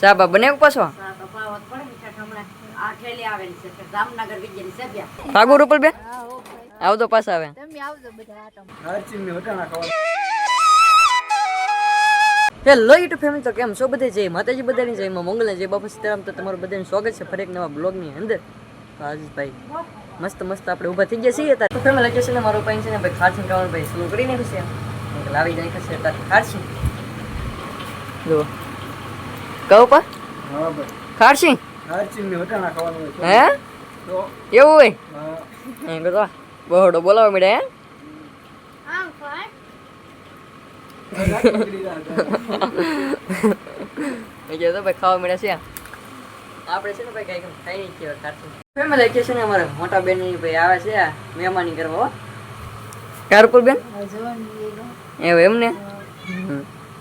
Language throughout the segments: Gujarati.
સાબા બને પાછો? તો ભાગો રૂપલ બેન આવતો પાછા આવે આવજો હેલો યુટ્યુબ ફેમિલી, તો કેમ છો બધે? જય માતાજી બધાની, જય માં મંગલ જય બાપા સીતારામ. તો તમારું બધાનું સ્વાગત છે ફરી એક નવા બ્લોગની અંદર. તો આજીષભાઈ મસ્ત મસ્ત આપણે ઊભા થઈ ગયા છીએ ત્યારે ફેમિલી છે ને મારો પાઈન છે ને ભાઈ ખારસી ખાવાનું ભાઈ સ્લો કરી નાખ્યું લાવી જાય છે તારે ખારસી. જો કહો પા ખારસી હે? એવું હોય? એમ કહો બહોડો બોલાવો મેડે હે આમ તો ભાઈ ખાવા મળ્યા છે આપણે છે ને ભાઈ કઈ ખાઈ નહીં કહેવાય ફેમિલી કે છે ને અમારે મોટા બેન ભાઈ આવે છે મહેમાની કરવા હો. કારપુર બેન એવું એમ ને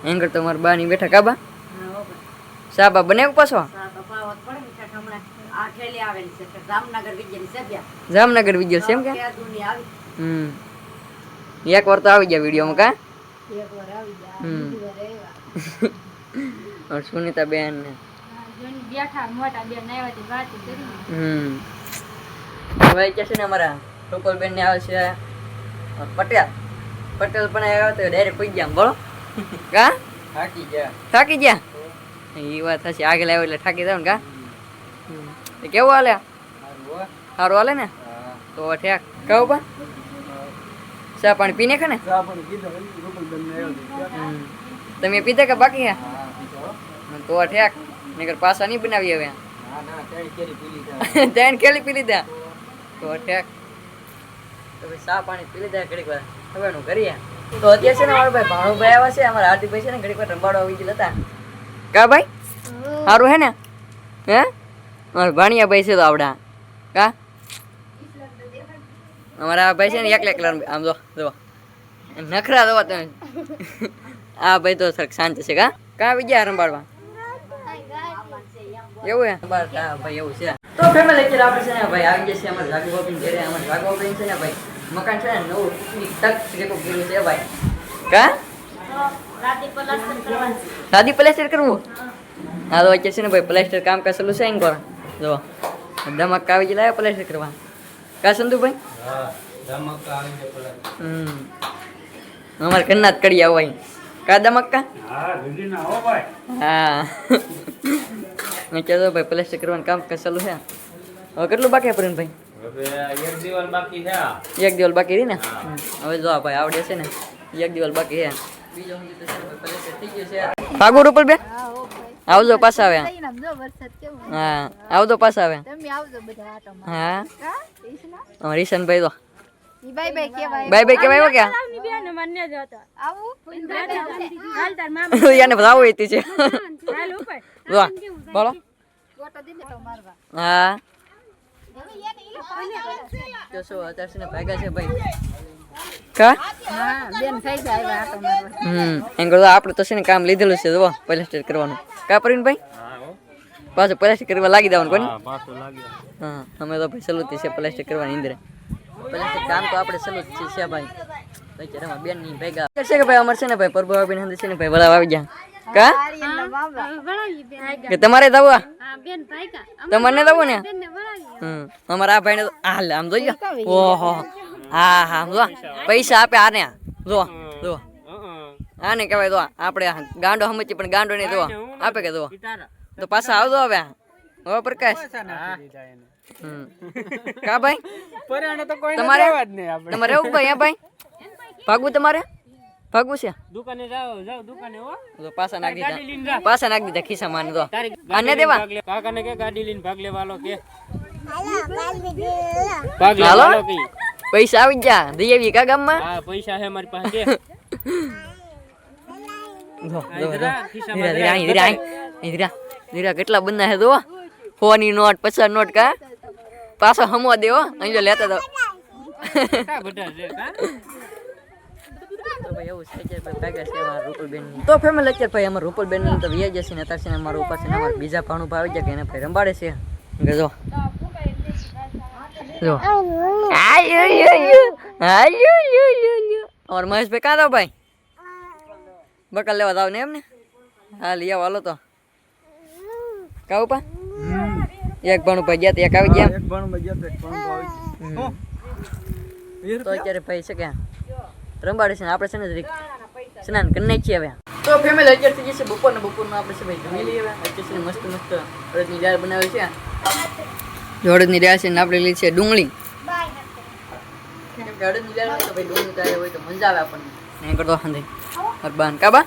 એમ કરતા મારા બા ની બેઠા કાબા? સાબા બને પાછો? આ તો પાવત પડે ને ઠેઠ હમણાં આ ઠેલી આવેલી છે ઠેઠ જામનગર વિજયની સભ્યા જામનગર વિજય છે એમ કે? કેદુની આવી. હમ. એક વાર તો આવી ગયા વિડીયોમાં કા? એક વાર આવી ગયા હમ. બીજી વાર આવ્યા. ઓર સુનીતા બેન ને. હા, જોઈને બેઠા મોટા બેન આવ્યા તે વાત કરી હમ. હવે કે છે ને અમારા ટોપલ બેન ને આવે છે પટેલ. પટેલ પણ આવ્યા તો ડાયરેક્ટ પડી ગયા આમ, બોલો. કા? થાકી ગયા. થાકી ગયા? એ વાત થશે આગળ આવ્યો એટલે થાકી જાવ ને કા? એ કેવું હાલે? સારું હાલે ને? તો ઠેક કહું પણ? ચા પાણી પીને ખા ને? તમે પીધા કે બાકી હે? તો ઠેક નગર પાછા નહીં બનાવી હવે. ત્રણ કેલી પી લીધા. તો ઠેક ચા પાણી પી લીધા ઘડીક વાર. હવે નું કરીએ. તો અત્યારે છે ને મારો ભાઈ ભાણુભાઈ આવ્યા છે. અમારા હાર્દિકભાઈ છે ને ઘડીક વાર રંબાડો આવી ગયેલા હતા. કા ભાઈ? સારું હે ને? હે? મારા ભાણિયા ભાઈ છે તો આવડા. કા? અમારા આ ભાઈ છે ને એકલા એકલા આમ જો જો. નખરા દો તમે. આ ભાઈ તો સરક શાંત છે, કા? કા આવી ગયા રંબાડવા? એવું હે? બસ હા ભાઈ એવું છે. તો ફેમિલી લેક્ચર આપણે છે ને ભાઈ આવી ગયા છે અમારે જાગુ બાપી ઘરે. અમારે જાગુ બાપી છે ને ભાઈ મકાન છે ને, નવું તક જેટલું કીધું છે, ભાઈ. કા? રાતે પલાસ્તર કરવાનું છે. સાદી પ્લાસ્ટર કરવું હા તો વચ્ચે છે ને ભાઈ પ્લાસ્ટર કામ કા સલું છે કરો જો ધમક આવી જ લાવ્યા પ્લાસ્ટર કરવા કા સંધુભાઈ હમ અમારે ઘરના જ કરી આવો અહીં કા દમક્કા હા મેં કહેતો ભાઈ પ્લાસ્ટર કરવાનું કામ કા સલું છે હવે કેટલું બાકી છે પ્રવીણભાઈ એક દિવાલ બાકી છે એક દિવસ બાકી રહી ને હમ. હવે જો આ ભાઈ આવડે છે ને એક દિવસ બાકી છે ભાગો રૂપલ બેન. હા હો ભાઈ આવજો પાછા આવે થઈને આમ જો વરસાદ કેવો હા આવજો પાછા આવે તમે આવજો બધા આટો હા. કા ભાઈ તો. બાય બાય કેવાય બાય બાય કેવાય કે? આવું છે. બોલો. દીને તો મારવા. હા. તો શું અત્યારે છે ભાઈ. કા? હા બેન થઈ જાય આવ્યા હમ એમ આપણે તો છે ને કામ લીધેલું છે જો પ્લાસ્ટર કરવાનું. કા પ્રવીણભાઈ પાછું પ્લાસ્ટર કરવા લાગી દેવાનું કોને? હા પાછો લાગ્યો. હા અમે તો ભાઈ સલુતી છે પ્લાસ્ટર કરવાની અંદર. પ્લાસ્ટર કામ તો આપણે સલુત છે છે ભાઈ. અત્યારે અમારા બેનની ભેગા. છે કે ભાઈ અમારે છે ને ભાઈ? પ્રભુ ભાભી ને છે ને ભાઈ વળાવ આવી ગયા. કા? કે તમારે દવા તમારે દવું ને? હમ અમારા આ ભાઈને હાલ આમ જોઈએ ઓહો. હા હા જો પૈસા આપે આને જો જો. આને કહેવાય જો આપણે આ ગાંડો સમજી પણ ગાંડો નહીં જો આપે કે જો. તો પાછા આવજો હવે. હવે પ્રકાશ. કા ભાઈ? તમારે? તમારે એવું ભાઈ હે ભાઈ? ભાગવું તમારે? ભાગવું છે? દુકાને જાઓ જાઓ દુકાને હો. તો પાછા નાખ દીધા. પાછા નાખ દીધા ખિસ્સા માં તો આને દેવા? કાકાને કે ગાડી લઈને ભાગ લેવાલો કે. ભાગ હાલો. લેવાલો કે પૈસા આવી ગયા. દઈ આવી કા ગામમાં? હા પૈસા છે મારી પાસે. ધીરા ધીરા કેટલા બંધા છે તો ફોની નોટ પચાસ નોટ કા? પાછો હમવા દેવો અહીં જો લેતા તો તો ફેમિલી લેક્ચર ભાઈ અમારું રૂપલબેન તો વ્યાજ જશે ને અત્યારે અમારું ને અમારું ઉપર ને અમારા બીજા ભાણું ભાવી જાય કે એને ભાઈ રંબાડે છે. કે જો. ઓર મહેશભાઈ કાં ભાઈ? બકલ લેવા જાવ ને એમ ને હા લઈ આવો હાલો તો. કાવું પા એક ભણું ભાઈ ગયા તો એક આવી ગયા એક ભણમાં ગયા તો એક ભણ ભાવી તો અત્યારે ભાઈ છે કે રંબાડે છે ને આપણે છે ને સ્નાન કરી નાખીએ હવે. તો ફેમિલી અત્યારે થઈ જશે બપોરને બપોરનું આપણે છે ભાઈ જમી લઈએ હવે. અત્યારે છે મસ્ત મસ્ત અડદની દાળ બનાવે છે. અડદની દાળ છે ને આપણે લીધી છે ડુંગળી. હોય તો ભાઈ ડુંગળી તારે હોય તો મજા આવે આપણને. નહીં કરતો હાંધે. અરબાન કાબા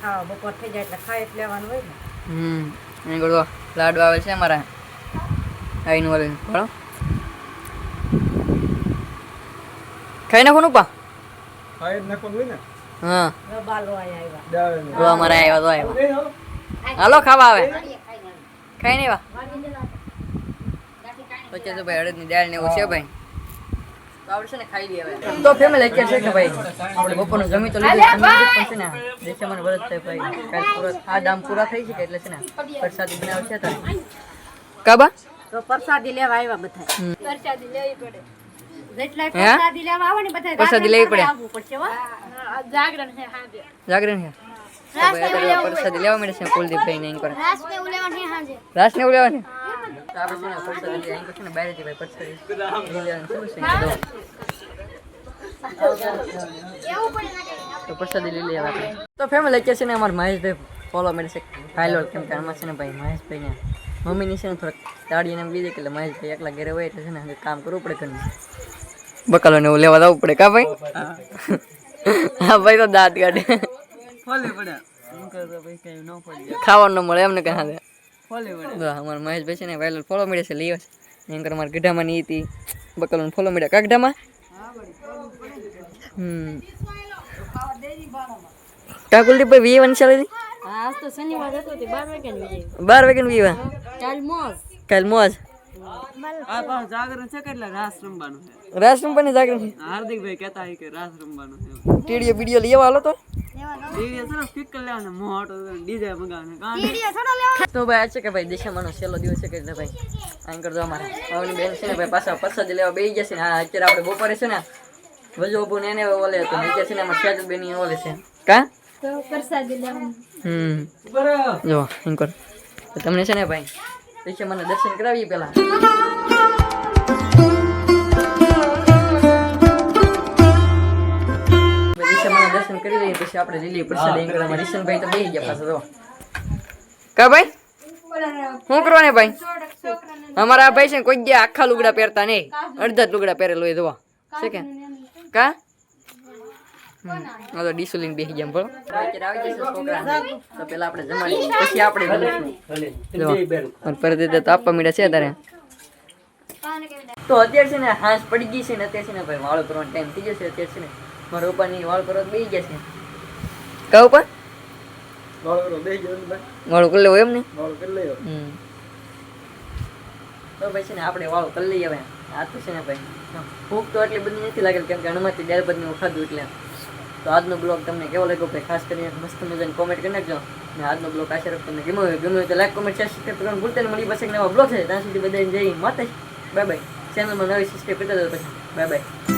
ખાવા બપોર થઈ જાય એટલે ખાઈ જ લેવાનું હોય ને. હમ. નહીં કરતો લાડુ આવે છે અમારા. આઈનું વાલે. ફળો ખાઈ નાખો પા ખાઈ નાખવાનું હોય ને? હા. આવ્યા તો આવ્યા હાલો ખાવા આવે. ખાઈ નહીં વા પછી તો ભાઈ અડદની દાળ ને એવું છે ભાઈ. તો આપણે છે ને ખાઈ લઈએ હવે. તો ફેમિલી અત્યારે છે કે ભાઈ? આપણે બપોરનું જમી તો લીધું પણ છે ને. દેશે વરસ થાય ભાઈ. કાલ પૂરા આ દામ પૂરા થઈ છે એટલે છે ને પ્રસાદી બનાવે તો કાબા? તો પ્રસાદી લેવા આવ્યા બધા હમ. લેવી પડે. પ્રસાદી લેવા આવે ને બધા પ્રસાદી લેવી પડે. આવવું પડશે હો. આ જાગરણ છે જાગરણ છે? તો ભાઈ અત્યારે પ્રસાદી લેવા મળે છે કુલદીપભાઈ ને રાસ ને ઉલેવાની તો આપણે છે ને પ્રસાદી લઈએ અહીં છે ને બહારથી ભાઈ પ્રસાદી લઈ લેવાની શું છે તો તો પ્રસાદી લઈ લઈએ આપણે. તો ફેમિલી અત્યારે છે ને અમારા મહેશભાઈ ફોલો મળે છે. ફાઇલો કેમ કે આમાં છે ને ભાઈ મહેશભાઈને મમ્મીની છે ને થોડાક દાડી ને એમ કે એટલે મહેશભાઈ એકલા ઘરે હોય એટલે છે ને કામ કરવું પડે ઘરનું. બકાલો ને એવું લેવા જવું પડે કા ભાઈ? હા. ભાઈ તો દાંત કાઢે. ફોલે ફોલી ખાવાનું ન મળે એમને કહે અમારા મહેશભાઈ છે ને વાયરલ ફોલો મળે છે લઈ એમ કરે અમારા ગઢામાં ની હતી. બકલોને ફોલો મળ્યા. કા ગઢામાં? હમ. કા કુલદીપભાઈ વી વન ચાલે આજ તો શનિવાર હતો તે બાર વાગ્યા ની બાર વાગે વીવા ચાલ મોજ. કાલ મોજ? આ પાછું જાગરણ છે કે એટલે રાસ રમવાનું છે? રાસ રમવાની જાગરણ હાર્દિકભાઈ કહેતા હોય કે રાસ રમવાનું છે. ટીડીઓ બીડીઓ લઈ આવો હાલો તો. તો ભાઈ આ છે કે ભાઈ દિશામાંનો છેલ્લો દિવસ છે કે ભાઈ. આમ કરજો અમારે. ભાવની બેન છે ને ભાઈ પાછા પ્રસાદી લેવા બેસી જશે ને. આ અત્યારે આપણે બપોરે છે ને વજુ ઉભું ને એને ઓલે તો નીચે છે ને અમારે સેજ બેની ઓલે છે. કા? હમ. જો કર. તમને છે ને ભાઈ પૈસા મને દર્શન કરાવીએ પેલા કરી લઈએ પછી આપણે લીલી પ્રસાદ કરવા રીશનભાઈ તો બેસી ગયા પાછા તો કા ભાઈ? શું કરવાને ભાઈ? અમારા ભાઈ છે ને કોઈ ગયા આખા લુગડા પહેરતા નહીં. અડધા જ લુગડા પહેરેલો હોય જોવા. છે કે? કા? હા તો બેસી ગયા બોલો. તો પેલા આપણે જમાડી પછી તો આપવા મીડા છે તારે. તો અત્યારે છે ને હાંસ પડી ગઈ છે ને અત્યારે છે ને ભાઈ વાળો કરવાનો ટાઈમ થઈ જશે અત્યારે છે ને મારા ઉપરની વાળ કરવા બેસી ગયા છે. કહું પણ? વાળો કરો લેવું એમ ને? વાળો કરી લેજો હમ. તો ભાઈ છે ને આપણે વાળો કરી લઈએ હવે. આ તો છે ને ભાઈ ભૂખ તો એટલી બધી નથી લાગેલ કેમ કે હનુમાનથી દાળ ભાતને એવું ખાધું એટલે. તો આજનો બ્લોગ તમને કેવો લાગ્યો ભાઈ? ખાસ કરીને મસ્ત મજાની કોમેન્ટ કરી નાખજો. અને આજનો બ્લોગ આશા રાખો તમને ગમ્યો હોય ગમ્યો હોય તો લાઈક કોમેન્ટ શેર સબસ્ક્રાઈબ કરવાનું ભૂલતા નહીં. મળી પાસે એક નવા બ્લોગ છે ત્યાં સુધી બધાને જઈ માતા બાય બાય ચેનલમાં નવી સબસ્ક્રાઈબ કરતા પછી. Bye bye